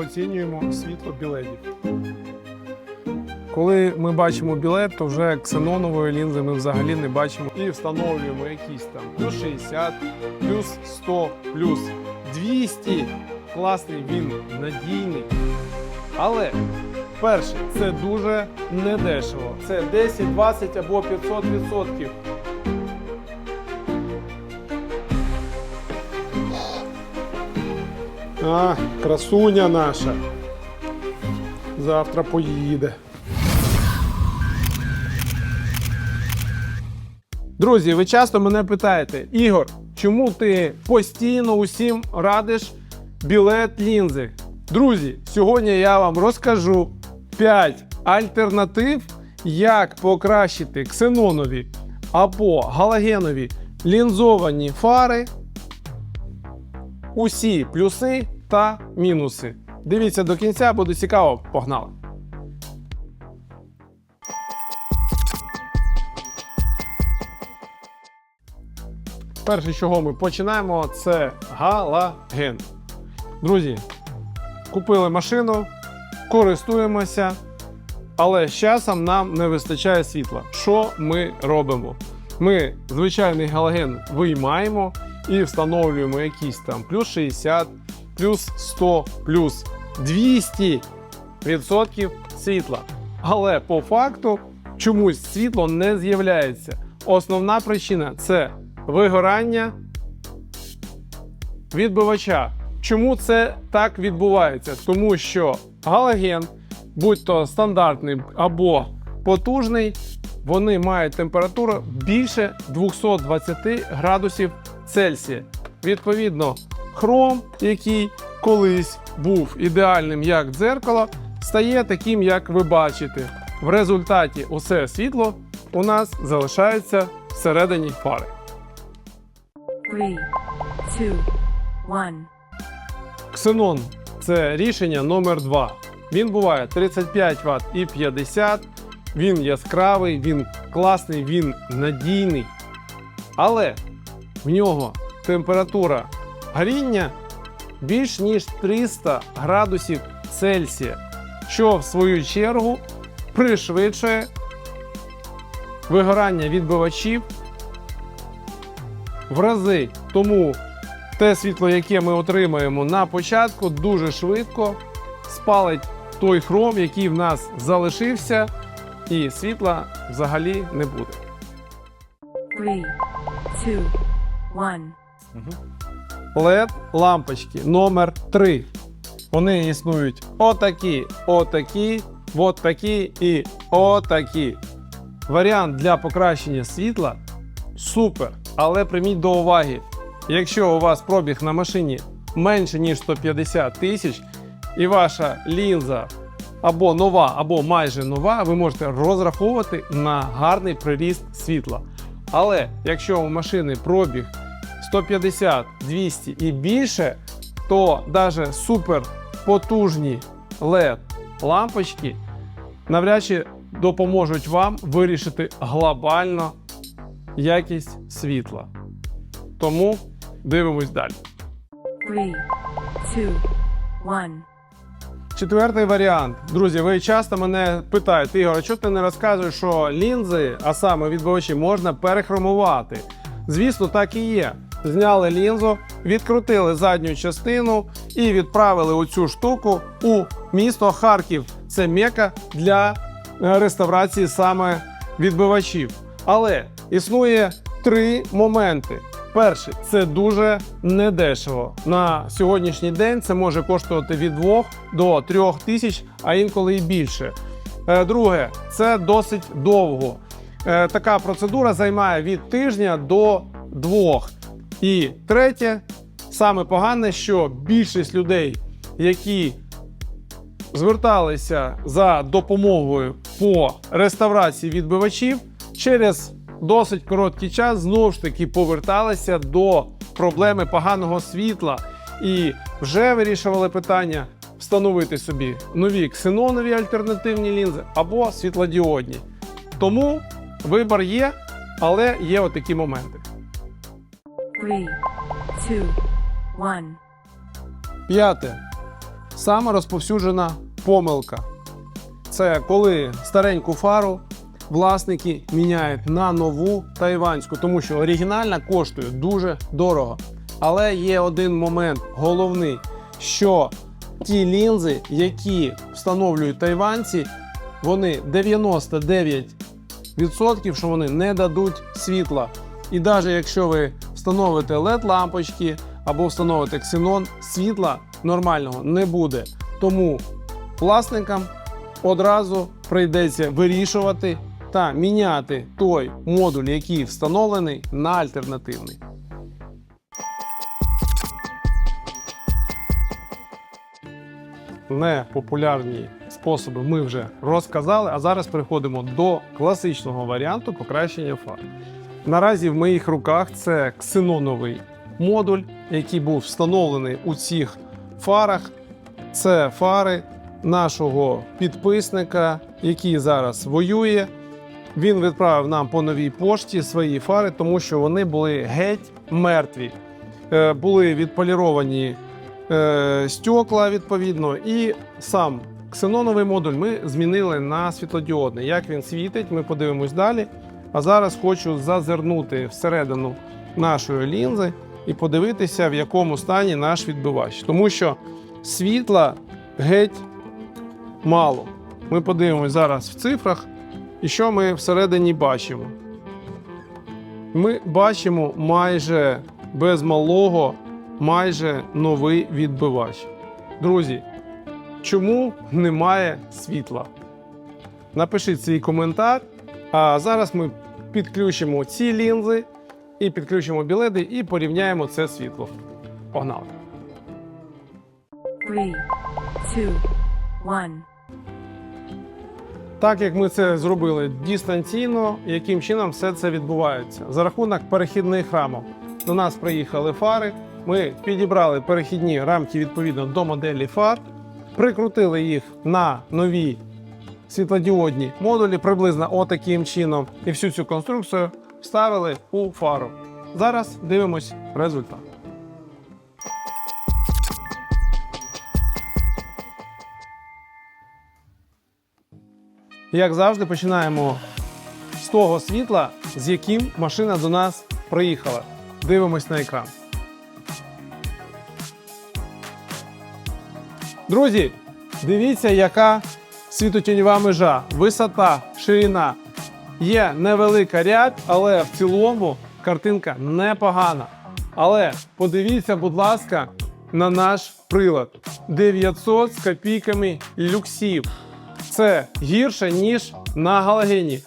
оцінюємо світло білетів. Коли ми бачимо білет, то вже ксенонової лінзи ми взагалі не бачимо і встановлюємо якісь там плюс 60, плюс 100, плюс 200. Класний він надійний. Але перше, це дуже недешево. Це 10, 20 або 500 А, красуня наша. Завтра поїде. Друзі, ви часто мене питаєте, Ігор, чому ти постійно усім радиш білет лінзи? Друзі, сьогодні я вам розкажу 5 альтернатив, як покращити ксенонові або галогенові лінзовані фари усі плюси та мінуси. Дивіться до кінця, буде цікаво. Погнали! Перше, чого ми починаємо, це галаген. Друзі, купили машину, користуємося, але з часом нам не вистачає світла. Що ми робимо? Ми звичайний галоген виймаємо і встановлюємо якісь там плюс 60, плюс 100, плюс 200 відсотків світла. Але по факту чомусь світло не з'являється. Основна причина це вигорання відбивача. Чому це так відбувається? Тому що галоген, будь то стандартний або потужний, вони мають температуру більше 220 градусів Цельсія. Відповідно, хром, який колись був ідеальним як дзеркало, стає таким, як ви бачите. В результаті усе світло у нас залишається всередині фари. Ксенон це рішення номер 2 Він буває 35 Вт і 50. Він яскравий, він класний, він надійний. Але в нього температура горіння більш ніж 300 градусів Цельсія, що в свою чергу пришвидшує вигорання відбивачів в рази. Тому те світло, яке ми отримаємо на початку, дуже швидко спалить той хром, який в нас залишився, і світла взагалі не буде. Three, two, one. led лампочки номер 3 Вони існують отакі, отакі, от такі і отакі. Варіант для покращення світла супер. Але прийміть до уваги, якщо у вас пробіг на машині менше ніж 150 тисяч, і ваша лінза або нова, або майже нова, ви можете розраховувати на гарний приріст світла. Але якщо у машини пробіг 150, 200 і більше, то навіть супер потужні LED лампочки навряд чи допоможуть вам вирішити глобально якість світла. Тому дивимось далі. Three, two, one. Четвертий варіант. Друзі, ви часто мене питаєте, Ігор, а чого ти не розказуєш, що лінзи, а саме відбивачі, можна перехромувати? Звісно, так і є. Зняли лінзу, відкрутили задню частину і відправили оцю штуку у місто Харків. Це мека для е, реставрації саме відбивачів. Але існує три моменти. Перший це дуже недешево. На сьогоднішній день це може коштувати від 2 до 3 тисяч, а інколи і більше. Е, Друге, це досить довго. Е, Така процедура займає від тижня до двох. І третє, саме погане, що більшість людей, які зверталися за допомогою по реставрації відбивачів, через досить короткий час знову ж таки поверталися до проблеми поганого світла і вже вирішували питання встановити собі нові ксенонові альтернативні лінзи або світлодіодні. Тому вибір є, але є отакі моменти. Three, two, one. П'яте. саме розповсюджена помилка. Це коли стареньку фару власники міняють на нову тайванську, тому що оригінальна коштує дуже дорого. Але є один момент головний, що ті лінзи, які встановлюють тайванці, вони 99% що вони не дадуть світла. І навіть якщо ви встановите LED лампочки або встановите ксенон, світла нормального не буде. Тому власникам одразу прийдеться вирішувати та міняти той модуль, який встановлений, на альтернативний. Непопулярні способи ми вже розказали, а зараз переходимо до класичного варіанту покращення фар. Наразі в моїх руках це ксеноновий модуль, який був встановлений у цих фарах. Це фари нашого підписника, який зараз воює. Він відправив нам по новій пошті свої фари, тому що вони були геть мертві. Е, були відполіровані е, стекла, відповідно, і сам ксеноновий модуль ми змінили на світлодіодний. Як він світить, ми подивимось далі. А зараз хочу зазирнути всередину нашої лінзи і подивитися, в якому стані наш відбивач. Тому що світла геть мало. Ми подивимось зараз в цифрах, і що ми всередині бачимо. Ми бачимо майже без малого, майже новий відбивач. Друзі, чому немає світла? Напишіть свій коментар. А зараз ми підключимо ці лінзи і підключимо біледи і порівняємо це світло. Погнали! Three, two, one. Так як ми це зробили дистанційно, яким чином все це відбувається? За рахунок перехідних рамок. До нас приїхали фари. Ми підібрали перехідні рамки відповідно до моделі фар, прикрутили їх на нові світлодіодні модулі приблизно отаким чином. І всю цю конструкцію вставили у фару. Зараз дивимось результат. Як завжди, починаємо з того світла, з яким машина до нас приїхала. Дивимось на екран. Друзі, дивіться, яка світотіньова межа, висота, ширина. Є невелика рябь, але в цілому картинка непогана. Але подивіться, будь ласка, на наш прилад. 900 з копійками люксів. Це гірше, ніж на галогені.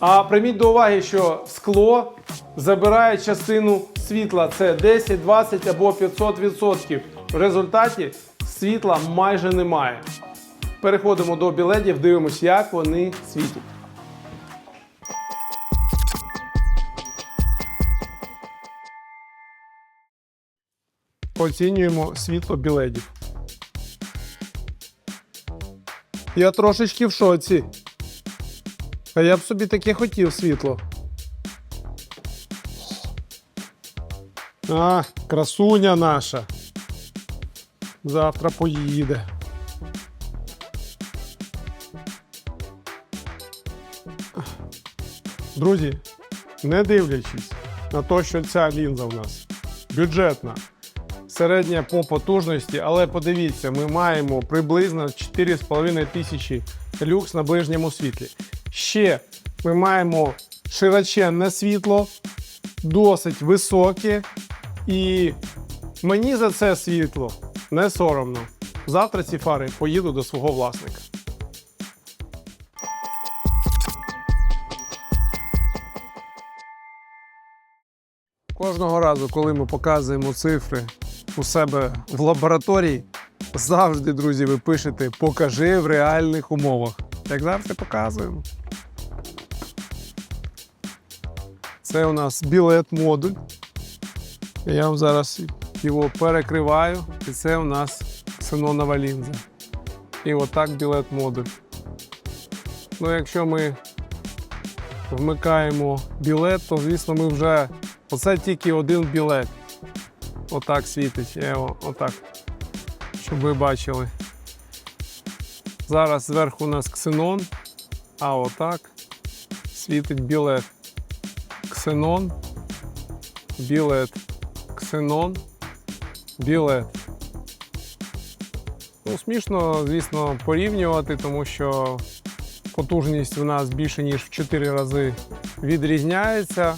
А прийміть до уваги, що скло забирає частину світла. Це 10, 20 або 500%. В результаті світла майже немає. Переходимо до білетів, дивимося, як вони світять. Оцінюємо світло біледів. Я трошечки в шоці. А я б собі таке хотів світло. А, красуня наша. Завтра поїде. Друзі, не дивлячись на те, що ця лінза в нас бюджетна, середня по потужності, але подивіться, ми маємо приблизно 4,5 тисячі люкс на ближньому світлі. Ще ми маємо широченне світло, досить високе, і мені за це світло не соромно. Завтра ці фари поїду до свого власника. Кожного разу, коли ми показуємо цифри у себе в лабораторії, завжди, друзі, ви пишете покажи в реальних умовах. Як завжди показуємо. Це у нас білет модуль. Я вам зараз його перекриваю, і це у нас ксенонова лінза. І отак білет модуль. Ну, якщо ми вмикаємо білет, то звісно ми вже. Оце тільки один білет. Отак світить. Я його отак. Щоб ви бачили. Зараз зверху у нас ксенон, а отак світить білет. Ксенон, білет, ксенон, білет. Ну, смішно, звісно, порівнювати, тому що потужність у нас більше ніж в 4 рази відрізняється.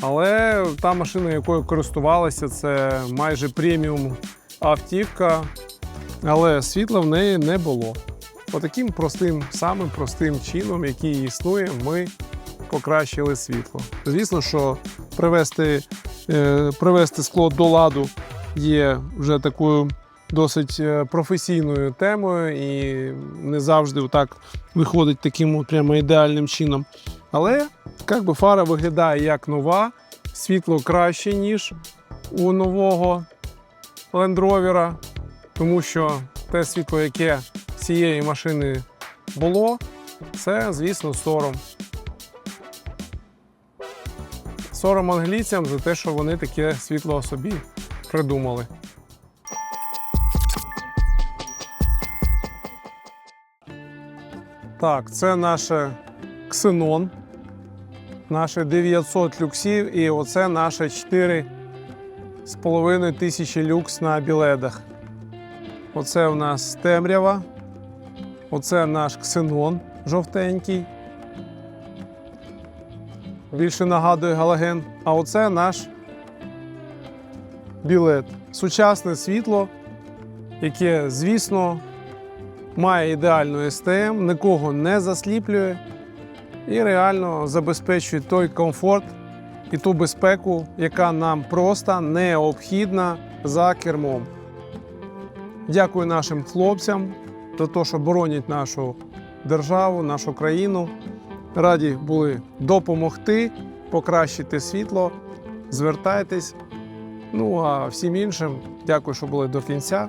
Але та машина, якою користувалися, це майже преміум автівка, але світла в неї не було. Отаким простим, самим простим чином, який існує, ми покращили світло. Звісно, що привести, е, привести скло до ладу є вже такою досить е, професійною темою і не завжди так виходить таким прямо ідеальним чином. Але як би фара виглядає як нова, світло краще, ніж у нового Rover, тому що те світло, яке цієї машини було, це, звісно, сором. Сором англійцям за те, що вони таке світло собі придумали. Так, це наше ксенон, наше 900 люксів, і оце наше 4,5 тисячі люкс на біледах. Оце у нас темрява. Оце наш ксенон жовтенький. Більше нагадує галоген. А оце наш білет. Сучасне світло, яке, звісно, має ідеальну СТМ, нікого не засліплює і реально забезпечує той комфорт і ту безпеку, яка нам просто необхідна за кермом. Дякую нашим хлопцям за те, що боронять нашу державу, нашу країну. Раді були допомогти, покращити світло. Звертайтесь. Ну а всім іншим, дякую, що були до кінця.